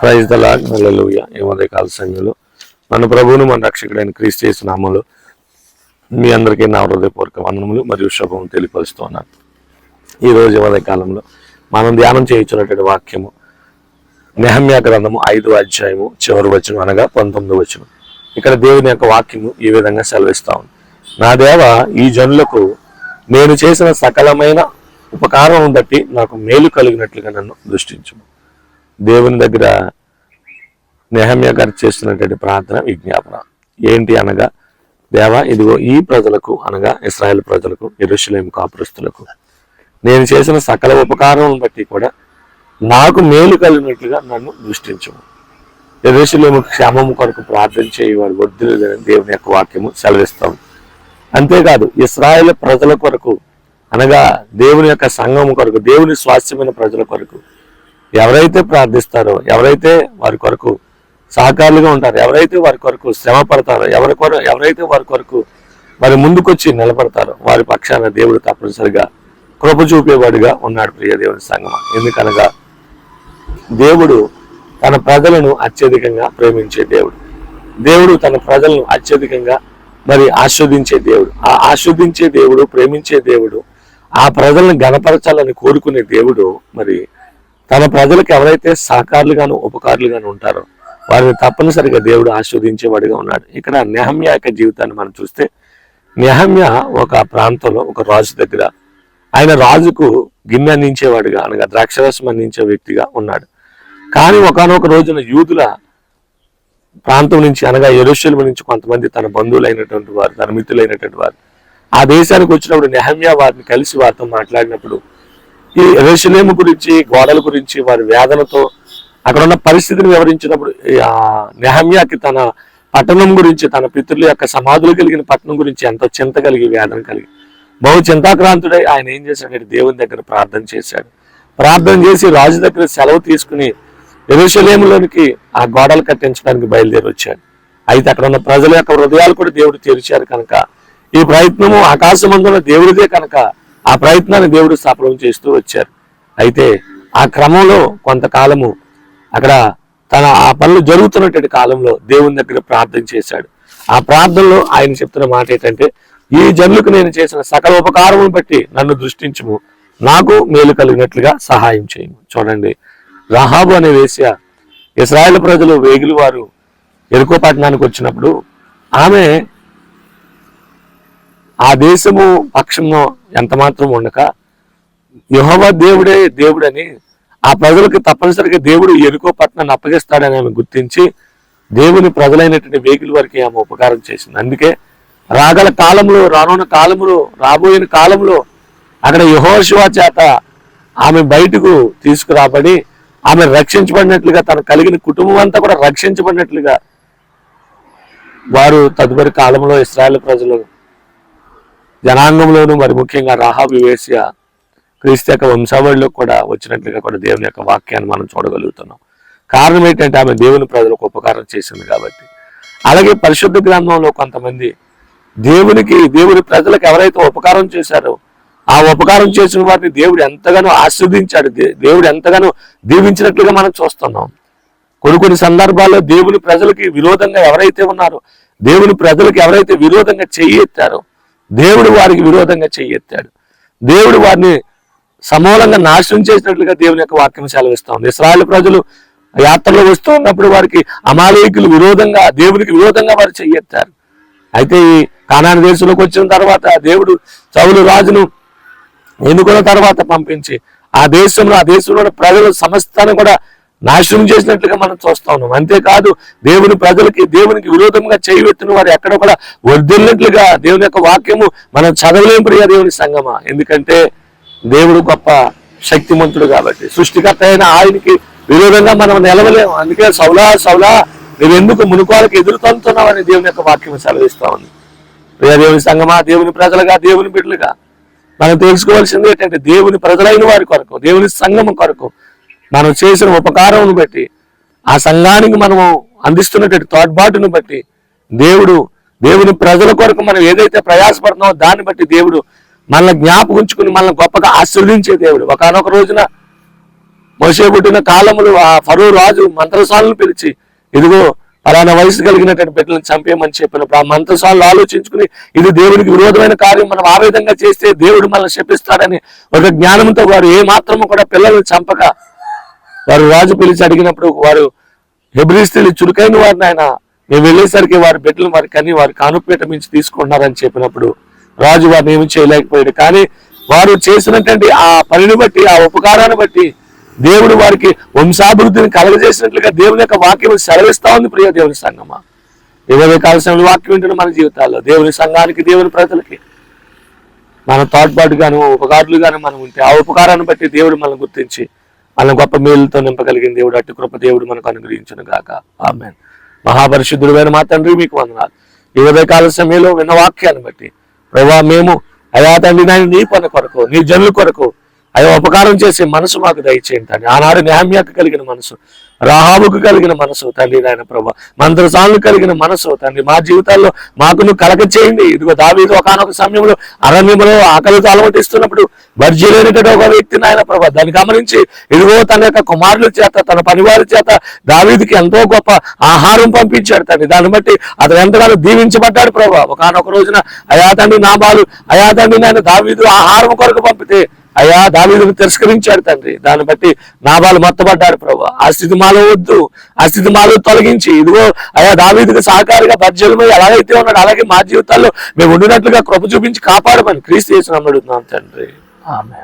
Praise the lord హల్లెలూయా. ఈ ఉదయకాల సమయంలో మన ప్రభువును మన రక్షకుడైన క్రీస్తు చేసిన నామములో మీ అందరికీ నా హృదయపూర్వక వందనములు మరియు శుభం తెలియపరుస్తున్నాను ఈ రోజు కాలంలో మనం ధ్యానం చేయించున్నటువంటి వాక్యము నెహమ్యా గ్రంథము ఐదు అధ్యాయము చివరి వచనం అనగా పంతొమ్మిది వచనం. ఇక్కడ దేవుని యొక్క వాక్యము ఈ విధంగా సెలవిస్తా ఉంది. నా దేవ ఈ జనులకు నేను చేసిన సకలమైన ఉపకారం బట్టి నాకు మేలు కలిగినట్లుగా నన్ను దృష్టించు దేవుని దగ్గర నెహమ్య గారు చేస్తున్నటువంటి ప్రార్థన విజ్ఞాపన. ఏంటి అనగా దేవా ఇదిగో ఈ ప్రజలకు అనగా ఇస్రాయేల్ ప్రజలకు ఎరుషలేం కాపురస్తులకు నేను చేసిన సకల ఉపకారం బట్టి కూడా నాకు మేలు కలిగినట్లుగా నన్ను దృష్టించము ఎరుషలేము క్షేమము కొరకు ప్రార్థన చేయవాడు వద్దులేదని దేవుని యొక్క వాక్యము సెలవిస్తాం అంతేకాదు ఇస్రాయేల్ ప్రజల కొరకు అనగా దేవుని యొక్క సంఘం కొరకు దేవుని స్వాస్థ్యమైన ప్రజల కొరకు ఎవరైతే ప్రార్థిస్తారో ఎవరైతే వారి కొరకు సహకారులుగా ఉంటారో ఎవరైతే వారి కొరకు శ్రమ పడతారో ఎవరి కొరకు ఎవరైతే వారి కొరకు వారి ముందుకొచ్చి నిలబడతారో వారి పక్షాన దేవుడు తప్పనిసరిగా కృప చూపేవాడిగా ఉన్నాడు ప్రియ దేవుని సంగమ ఎందుకనగా దేవుడు తన ప్రజలను అత్యధికంగా ప్రేమించే దేవుడు. దేవుడు తన ప్రజలను అత్యధికంగా మరి ఆస్వాదించే దేవుడు. ఆ ఆస్వాదించే దేవుడు ప్రేమించే దేవుడు ఆ ప్రజలను గణపరచాలని కోరుకునే దేవుడు మరి తన ప్రజలకు ఎవరైతే సహకారులుగాను ఉపకారులుగాను ఉంటారో వారిని తప్పనిసరిగా దేవుడు ఆస్వాదించేవాడిగా ఉన్నాడు. ఇక్కడ నెహమ్య యొక్క జీవితాన్ని మనం చూస్తే నెహమ్య ఒక ప్రాంతంలో ఒక రాజు దగ్గర ఆయన రాజుకు గిన్నె అందించేవాడిగా అనగా ద్రాక్షరసం అందించే వ్యక్తిగా ఉన్నాడు. కానీ ఒకనొక రోజున యూదుల ప్రాంతం నుంచి అనగా ఎరుషుల నుంచి కొంతమంది తన బంధువులైనటువంటి వారు తన మిత్రులైనటువంటి వారు ఆ దేశానికి వచ్చినప్పుడు నెహమ్య వారిని కలిసి వారితో మాట్లాడినప్పుడు ఈ ఎరుషలేము గురించి గోడల గురించి వారి వేదనతో అక్కడ ఉన్న పరిస్థితిని వివరించినప్పుడు నెహమ్యాకి తన పట్టణం గురించి తన పితృల యొక్క సమాధులు కలిగిన పట్టణం గురించి ఎంతో చింత కలిగి వేదన కలిగి. బహు చింతాక్రాంతుడై ఆయన ఏం చేశాడంటే దేవుని దగ్గర ప్రార్థన చేశాడు. ప్రార్థన చేసి రాజు దగ్గర సెలవు తీసుకుని ఎరుషలేములోనికి ఆ గోడలు కట్టించడానికి బయలుదేరి వచ్చాడు. అయితే అక్కడ ఉన్న ప్రజల యొక్క హృదయాలు కూడా దేవుడు తెరిచారు కనుక. ఈ ప్రయత్నము ఆకాశమందున దేవుడిదే కనుక ఆ ప్రయత్నాన్ని దేవుడు సఫలం చేస్తూ వచ్చారు. అయితే ఆ క్రమంలో కొంతకాలము అక్కడ తన ఆ పనులు జరుగుతున్నటువంటి కాలంలో దేవుని దగ్గర ప్రార్థన చేశాడు. ఆ ప్రార్థనలో ఆయన చెప్తున్న మాట ఏంటంటే ఈ జనులకు నేను చేసిన సకల ఉపకారమును బట్టి నన్ను దృష్టించము. నాకు మేలు కలిగినట్లుగా సహాయం చేయము. చూడండి రహాబు అనే వేశ్య ఇస్రాయేల్ ప్రజలు వేగులు వారు ఎరుకో పట్టణానికి వచ్చినప్పుడు ఆమె ఆ దేశము పక్షంలో ఎంత మాత్రం ఉండక యహోవ దేవుడే దేవుడని ఆ ప్రజలకు తప్పనిసరిగా దేవుడు ఎరుకో పట్టణాన్ని అప్పగిస్తాడని ఆమె గుర్తించి దేవుని ప్రజలైనటువంటి వేగుల వారికి ఆమె ఉపకారం చేసింది. అందుకే రాగల కాలంలో రానున్న కాలంలో రాబోయిన కాలంలో అక్కడ యహోశివా చేత ఆమె బయటకు తీసుకురాబడి ఆమె రక్షించబడినట్లుగా తన కలిగిన కుటుంబం అంతా కూడా రక్షించబడినట్లుగా వారు తదుపరి కాలంలో ఇస్రాయేల్ ప్రజలు జనాంగంలోనూ మరి ముఖ్యంగా రాహాబు వేశ్య క్రీస్తు యొక్క వంశావళిలో కూడా వచ్చినట్లుగా కూడా దేవుని యొక్క వాక్యాన్ని మనం చూడగలుగుతున్నాం. కారణం ఏంటంటే ఆమె దేవుని ప్రజలకు ఉపకారం చేసింది కాబట్టి. అలాగే పరిశుద్ధ గ్రంథంలో కొంతమంది దేవునికి దేవుని ప్రజలకు ఎవరైతే ఉపకారం చేశారో ఆ ఉపకారం చేసిన వారిని దేవుడు ఎంతగానో ఆస్వాదించాడు. దేవుడు ఎంతగానో దీవించినట్లుగా మనం చూస్తున్నాం. కొన్ని కొన్ని సందర్భాల్లో దేవుని ప్రజలకి విరోధంగా ఎవరైతే ఉన్నారో దేవుని ప్రజలకు ఎవరైతే విరోధంగా చెయ్యెత్తారో దేవుడు వారికి విరోధంగా చెయ్యెత్తాడు దేవుడు వారిని సమూలంగా నాశనం చేసినట్లుగా దేవుని యొక్క వాక్యం సెలవిస్తా ఉంది. ఇస్రాయల్ ప్రజలు యాత్రలో వస్తూ ఉన్నప్పుడు వారికి అమాలేకులు విరోధంగా దేవునికి విరోధంగా వారు చెయ్యెత్తారు అయితే ఈ కానాని దేశంలోకి వచ్చిన తర్వాత దేవుడు చౌలు రాజును ఎన్నుకున్న తర్వాత పంపించి ఆ దేశంలో ఆ దేశంలో ప్రజలు సమస్తాన్ని కూడా నాశనం చేసినట్లుగా మనం చూస్తా ఉన్నాం. అంతేకాదు దేవుని ప్రజలకి దేవునికి విరోధంగా చేయవెత్తిన వారు ఎక్కడ కూడా వర్ధిల్లినట్లుగా దేవుని యొక్క వాక్యము మనం చదవలేం ప్రియ దేవుని సంగమా. ఎందుకంటే దేవుడు గొప్ప శక్తిమంతుడు కాబట్టి సృష్టికర్త అయిన ఆయనకి విరోధంగా మనం నిలవలేము అందుకే సౌలా సౌలా నువ్వెందుకు మునుకోవాలకి అని దేవుని యొక్క వాక్యం సెలవిస్తా ఉంది. ప్రియ దేవుని సంగమా దేవుని ప్రజలుగా దేవుని బిడ్డలుగా మనం తెలుసుకోవాల్సింది ఏంటంటే దేవుని ప్రజలైన వారి కొరకు దేవుని సంగమం కొరకు మనం చేసిన ఉపకారం బట్టి ఆ సంఘానికి మనము అందిస్తున్నటువంటి తోడ్బాటును బట్టి దేవుడు దేవుని ప్రజల కొరకు మనం ఏదైతే ప్రయాసపడుతున్నామో దాన్ని బట్టి దేవుడు మనల్ని జ్ఞాపకం ఉంచుకుని మనల్ని గొప్పగా ఆశీర్వదించే దేవుడు. ఒకనొక రోజున మోసే పుట్టిన కాలములు ఆ ఫరో రాజు మంత్రసాలను పిలిచి ఇదిగో పలానా వయసు కలిగినటువంటి బిడ్డలను చంపేయమని చెప్పినప్పుడు ఆ మంత్రసాలను ఆలోచించుకుని ఇది దేవునికి విరోధమైన కార్యం మనం ఆ విధంగా చేస్తే దేవుడు మనల్ని శపిస్తాడని ఒక జ్ఞానంతో వారు ఏ మాత్రము కూడా పిల్లల్ని చంపక వారు రాజు పిలిచి అడిగినప్పుడు వారు హెబ్రి స్త్రీలు చురుకైన వారిని ఆయన మేము వెళ్ళేసరికి వారి బిడ్డలు వారి కని వారి కానుపేట మించి తీసుకుంటున్నారని చెప్పినప్పుడు రాజు వారిని ఏమి చేయలేకపోయాడు. కానీ వారు చేసినటువంటి ఆ పనిని బట్టి ఆ ఉపకారాన్ని బట్టి దేవుడు వారికి వంశాభివృద్ధిని కలగజేసినట్లుగా దేవుని యొక్క వాక్యం సెలవిస్తా ఉంది ప్రియ దేవుని సంగమా. ఇరవై కాలసిన వాక్యం వింటున్న మన జీవితాల్లో దేవుని సంఘానికి దేవుని ప్రజలకి మన తోడ్పాటు గాను ఉపకారులు గాను మనం ఉంటే ఆ ఉపకారాన్ని బట్టి దేవుడు మనం గుర్తించి మన గొప్ప మేలుతో నింపగలిగిన దేవుడు అట్టి కృప దేవుడు మనకు అనుగ్రహించను గాక ఆమె మహాపరిశుద్ధుడైన మా తండ్రి మీకు వందనాలు. ఈ ఉదయకాల సమయంలో విన్న వాక్యాన్ని బట్టి ప్రభా మేము అయా తండ్రి నాయన నీ పని కొరకు నీ జనుల కొరకు అయా ఉపకారం చేసే మనసు మాకు దయచేయండి తండ్రి. ఆనాడు న్యామ్యాకు కలిగిన మనసు రాహాబుకు కలిగిన మనసు తండ్రి నాయన ప్రభా. మంత్రసాలను కలిగిన మనసు తండ్రి. మా జీవితాల్లో మాకు నువ్వు కలక చేయండి. ఇదిగో దావీదు ఒకనొక సమయంలో అరణ్యంలో ఆకలితో అలమటిస్తున్నప్పుడు లేనిటువంటి ఒక వ్యక్తి నాయన ప్రభా దాన్ని గమనించి ఇదిగో తన యొక్క కుమారుల చేత తన పనివారి చేత దావీదికి ఎంతో గొప్ప ఆహారం పంపించాడు తండ్రి. దాన్ని బట్టి అతను ఎంతగానో దీవించబడ్డాడు ప్రభా. ఒకనొక రోజున అయా తండ్రి నామాలు అయా తండ్రి నాయన దావీదు ఆహారం కొరకు పంపితే అయ్యా దావీదును తిరస్కరించాడు తండ్రి. దాన్ని బట్టి నాబాలు మొత్తపడ్డాడు ప్రభు. ఆ స్థితి మాలో వద్దు. ఆ స్థితి మాలో తొలగించి. ఇదిగో అయ్యా దావీదుకు సహకారిగా పరిచయమై ఎలాగైతే ఉన్నాడు అలాగే మా జీవితాల్లో మేము ఉండినట్లుగా కృప చూపించి కాపాడమని క్రీస్తు చేసిన అడుగుతున్నాం తండ్రి. ఆమె